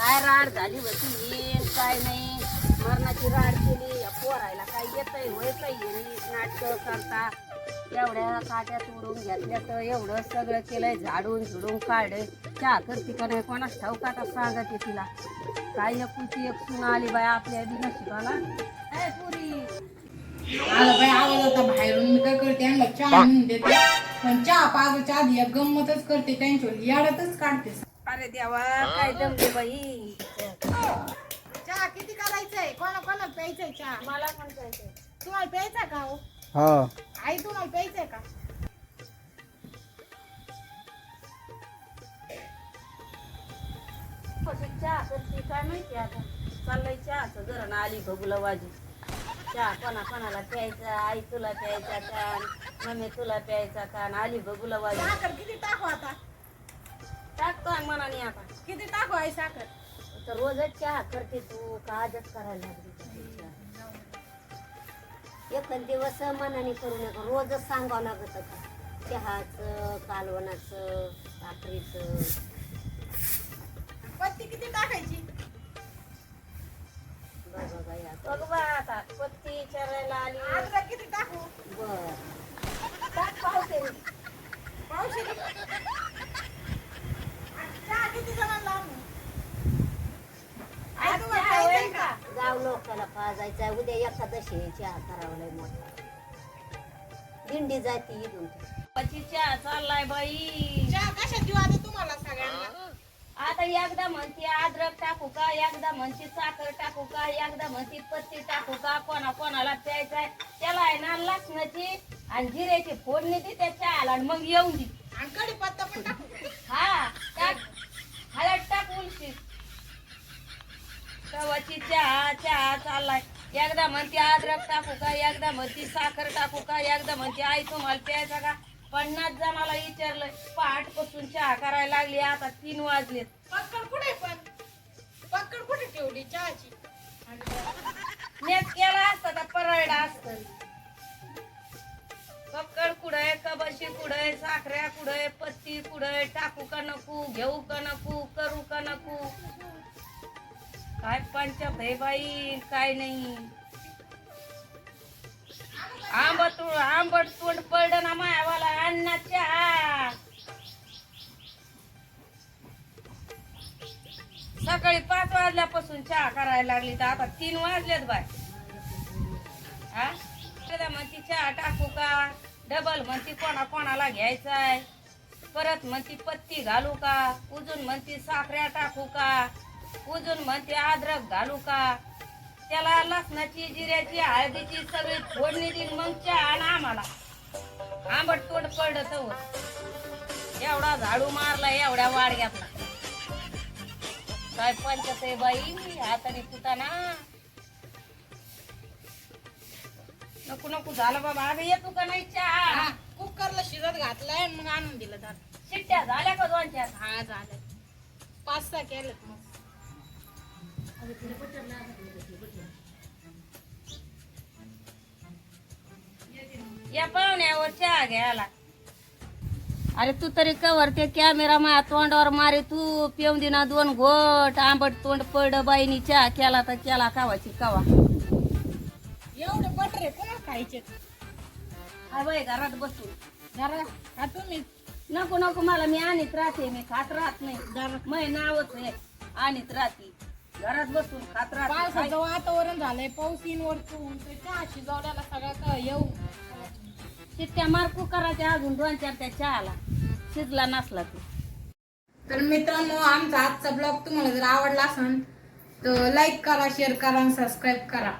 काय राड झाली होती? येईल काय नाही? मरणाची राड केली. या पोरायला काय येतंय होयतंय नाटक करता. एवढ्या काट्या तोडून घेतल्या तर एवढं सगळं केलंय. झाडून झुडून काढलंय. चहा करते का नाही? कोणाच ठाऊ आता सांगते तिला? काय एकुलती एक सून आली बाय आपल्या बी नशिबाला. ए पुरी! आला बाई आवाज होता बाहेरून. मी काय करते यांना चहा आणून देते. पण चहा पाजाच्या आधी एक गंमतच करते. त्यांच्यावर याड्यातच काढते. अरे देवा काय जमले बाई. चहा किती करायचंय? कोणा कोणा प्यायचंय चहा? मला पण जायचंय तुम्हाला प्यायचा का हो? हा. आई तुम्हाला प्यायचंय का? कशी चहा करते. काय माहिती आता? चाललंय चहाचं. घरण आली बघूला वाजी. चहा कोणा कोणाला प्यायचा? आई तुला प्यायचा कान मम्मी तुला प्यायचा कान आली बघूला वाजी. साखर किती टाकू आता? टाकतोय मनाने आता. किती टाकू आई साखर? तर रोजच चहा करते तू का आजच करायला लागली? एकच दिवस मनाने करू नका रोजच सांगावं लागत का चहाचं कालवणाचं साखरेचं पत्ती किती टाकायची? बघ बघा या बघ बा आता पत्ती विचारायला आली. अद्रक किती टाकू? बर. टाक पावते पावशेरी चहा किती जणांना आणू? आई तुम्हाला प्यायचंय का गाव पाजायचा उद्या एकादशी चहा करावा लय मोठा. दिंडी जाती इथून चहा चाललाय बाई. चहा कशात देऊ आता तुम्हाला सगळ्यांना? आता एकदा म्हणते अद्रक टाकू का? एकदा म्हणते साखर टाकू का? एकदा म्हणते पत्ती टाकू का? कोणा कोणाला प्यायचाय त्याला आहे ना लसणाची आणि जिऱ्याची फोडणी दे त्या चहाला आणि मग येऊन दे आणि कढीपत्ता पण टाकू. हा टाक हळद टाक उलशी कवाची चहा चहा चाललाय. एकदा म्हणते अद्रक टाकू का? एकदा म्हणते साखर टाकू का? एकदा म्हणते आई तुम्हाला प्यायचा का? पन्नास जणाला विचारलं पहाटपासून चहा करायला लागली आता तीन वाजलेत. पक्कड कुठे पण? पक्कड कुठे ठेवली चहाची? नेट केला असता तर परळला असत. पक्कड कुडय कबशी कुडय साखऱ्या कुडय पत्ती कुडय टाकू का नको? घेऊ का नको? करू का नको? काय पंचायत आहे बाई काय नाही. आंबट आंबट तोंड पडलं ना मायावाला अन्नाच्या. सकाळी पाच वाजल्यापासून चहा करायला लागली तर आता तीन वाजलेत बाय. हा म्हणती चहा टाकू का? डबल म्हणती कोणा कोणाला घ्यायचाय? परत म्हणती पत्ती घालू का? उजून म्हणती साखऱ्या टाकू का? उजून म्हणते अद्रक घालू का? त्याला लसणाची जिऱ्याची हळदीची सगळी फोडणी देईन मग चहा आण आम्हाला. आंबट तोंड पडलं तर एवढा झाडू मारला एवढ्या वाडग्यातला. काय पंचायत आहे बाई? हाताने कुटाना नको नको झालं बाबा. अगं येतो का नाही चहा? कुकरला शिजत घातलाय मग आणून दिलं तर शिट्ट्या झाल्या का दोन चार हा झालं पाच सहा केलेत मग. या पाहुण्यावर चहा घ्यायला. अरे तू तरी कवर ते कॅमेरा मा तोंडावर मारे तू पिऊन दिना दोन घोट आंबट तोंड पड बाईनी चहा केला तर केला कावाची कावा. एवढे बटरे कोणा खायचे? हाय बाई घरात बसून घरा का तुम्ही. नको नको मला मी आणीत राहते मी खात राहत नाही. मै नावच आहे आणीत राहते. घरात बसून खात राहते. पावसाचं वातावरण झालंय पाऊस इन वरतून तर चहा शिजवल्याला सगळं का येऊ. शिट्ट्या मार कुकराच्या अजून दोन चार त्या चहाला. शिजला नसला तू. तर मित्रांनो आमचा आजचा ब्लॉग तुम्हाला जर आवडला असेल तर लाईक करा शेअर करा आणि सबस्क्राईब करा.